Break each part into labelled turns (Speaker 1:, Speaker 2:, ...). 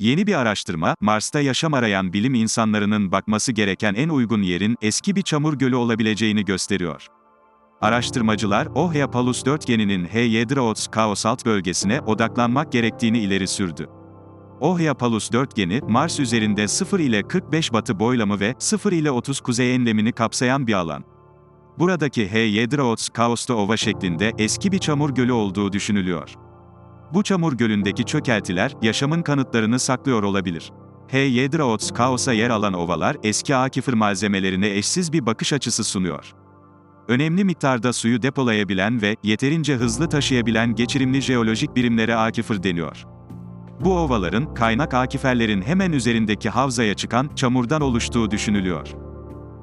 Speaker 1: Yeni bir araştırma, Mars'ta yaşam arayan bilim insanlarının bakması gereken en uygun yerin eski bir çamur gölü olabileceğini gösteriyor. Araştırmacılar, Ohyapalus dörtgeninin Heyedrots kaosalt bölgesine odaklanmak gerektiğini ileri sürdü. Ohyapalus dörtgeni, Mars üzerinde 0 ile 45 batı boylamı ve 0 ile 30 kuzey enlemini kapsayan bir alan. Buradaki Heyedrots kaosta ova şeklinde eski bir çamur gölü olduğu düşünülüyor. Bu çamur gölündeki çökeltiler, yaşamın kanıtlarını saklıyor olabilir. Heyedrots kaosa yer alan ovalar, eski akifir malzemelerine eşsiz bir bakış açısı sunuyor. Önemli miktarda suyu depolayabilen ve yeterince hızlı taşıyabilen geçirimli jeolojik birimlere akifir deniyor. Bu ovaların, kaynak akiferlerin hemen üzerindeki havzaya çıkan çamurdan oluştuğu düşünülüyor.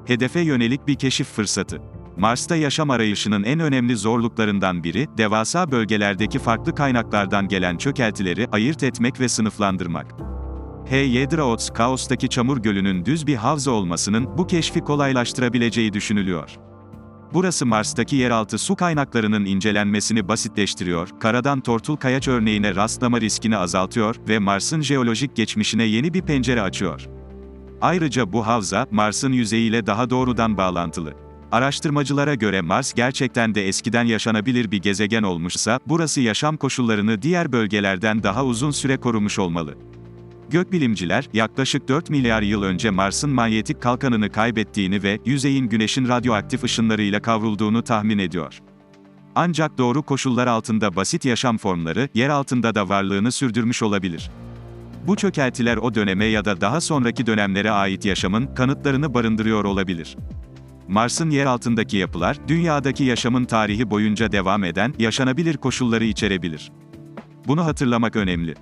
Speaker 1: Hedefe yönelik bir keşif fırsatı. Mars'ta yaşam arayışının en önemli zorluklarından biri, devasa bölgelerdeki farklı kaynaklardan gelen çökeltileri ayırt etmek ve sınıflandırmak. Heyedrots Kaos'taki çamur gölünün düz bir havza olmasının bu keşfi kolaylaştırabileceği düşünülüyor. Burası Mars'taki yeraltı su kaynaklarının incelenmesini basitleştiriyor, karadan tortul kayaç örneğine rastlama riskini azaltıyor ve Mars'ın jeolojik geçmişine yeni bir pencere açıyor. Ayrıca bu havza, Mars'ın yüzeyiyle daha doğrudan bağlantılı. Araştırmacılara göre Mars gerçekten de eskiden yaşanabilir bir gezegen olmuşsa, burası yaşam koşullarını diğer bölgelerden daha uzun süre korumuş olmalı. Gökbilimciler, yaklaşık 4 milyar yıl önce Mars'ın manyetik kalkanını kaybettiğini ve yüzeyin Güneş'in radyoaktif ışınlarıyla kavrulduğunu tahmin ediyor. Ancak doğru koşullar altında basit yaşam formları, yer altında da varlığını sürdürmüş olabilir. Bu çökeltiler o döneme ya da daha sonraki dönemlere ait yaşamın kanıtlarını barındırıyor olabilir. Mars'ın yer altındaki yapılar, dünyadaki yaşamın tarihi boyunca devam eden, yaşanabilir koşulları içerebilir. Bunu hatırlamak önemli.